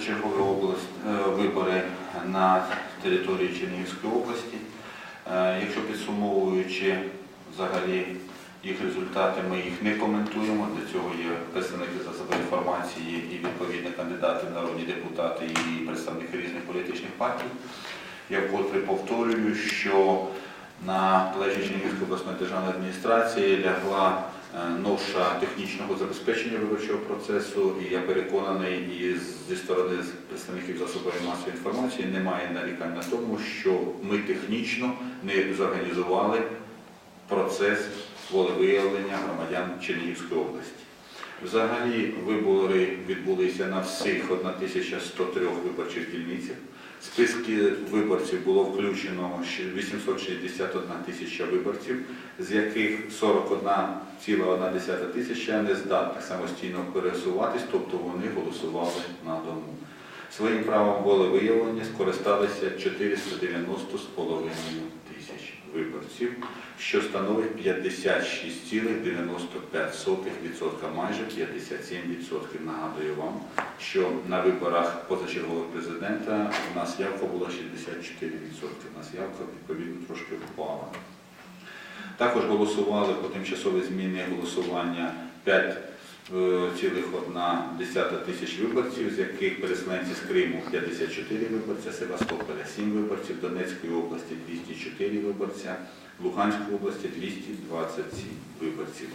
позачергові область, е, вибори на території Чернігівської області. Е, Якщо підсумовуючи взагалі їх результати, ми їх не коментуємо. Для цього є представники засобів інформації і відповідні кандидати народні депутати і представники різних політичних партій. Я вкотре повторюю, що на плечі Чернігівської обласної державної адміністрації лягла е, ноша технічного забезпечення виборчого процесу, і я переконаний, і зі сторони представників засобів масової інформації немає нарікань на тому, що ми технічно не зорганізували процес волевиявлення громадян Чернігівської області. Взагалі вибори відбулися на всіх 1103 виборчих дільницях. В списки виборців було включено 861 тисяча виборців, з яких 41,1 тисяча не здатних самостійно пересуватись, тобто вони голосували на дому. Своїм правом волевиявлення скористалися 490 з виборців, що становить 56,95%, майже 57%. Нагадую вам, що на виборах позачергових президента у нас явка була 64%. У нас явка відповідно трошки впала. Також голосували по тимчасовій зміні голосування 5,1 тисяч виборців, з яких переселенці з Криму 54 виборця, Севастополя 7 виборців, Донецької області 204 виборця, Луганської області 227 виборців.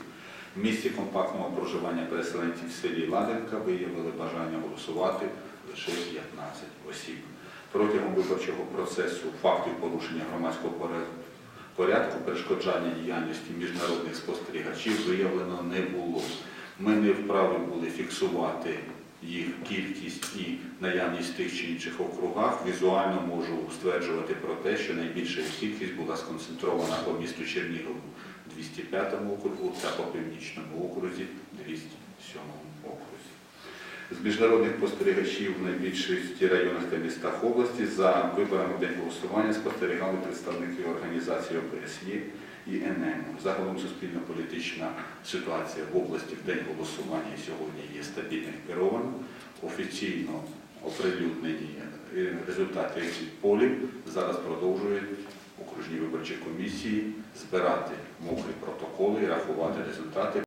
В місці компактного проживання переселенців в селі Ладенка виявили бажання голосувати лише 15 осіб. Протягом виборчого процесу фактів порушення громадського порядку перешкоджання діяльності міжнародних спостерігачів виявлено не було. Ми не вправі були фіксувати їх кількість і наявність тих чи інших округах. Візуально можу стверджувати про те, що найбільша кількість була сконцентрована по місту Чернігову 205 округу та по північному окрузі 207 окрузі. З міжнародних спостерігачів в найбільшості районах та містах області за виборами день голосування спостерігали представники організації ОБСЄ і НМ. Загалом суспільно-політична ситуація в області в день голосування сьогодні є стабільно керована. Офіційно оприлюднені е, результати полів зараз продовжують окружні виборчі комісії збирати мокрі протоколи і рахувати результати.